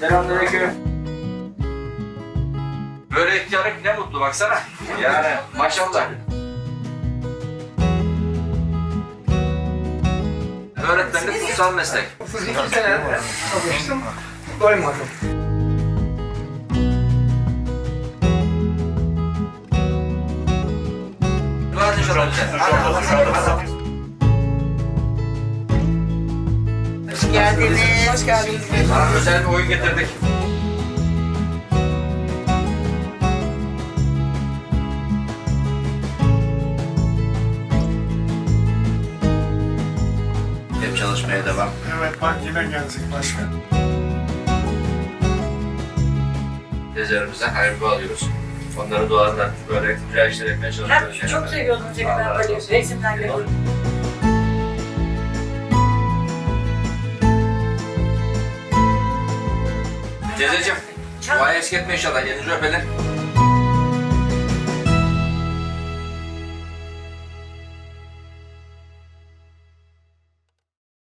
Selamünaleyküm. Böyle ihtiyarlık ne mutlu baksana. Yani maşallah. Öğretmenlik kutsal meslek. 32 sene çalıştım. Doymadım. Dua edin şöyle geldiniz. Hoş geldiniz. Sana özel bir oyun getirdik. Hep çalışmaya devam. Evet bak yine gelecek başkan. Teyzelerimize hayırlı alıyoruz. Onların dualarından böyle güzel işler yapmaya çalışıyoruz. Hep çok seviyordum çünkü ben böyle resimler görüyorum. Teyzeciğim, duayı eksik etme inşallah. Elinizi öpelim.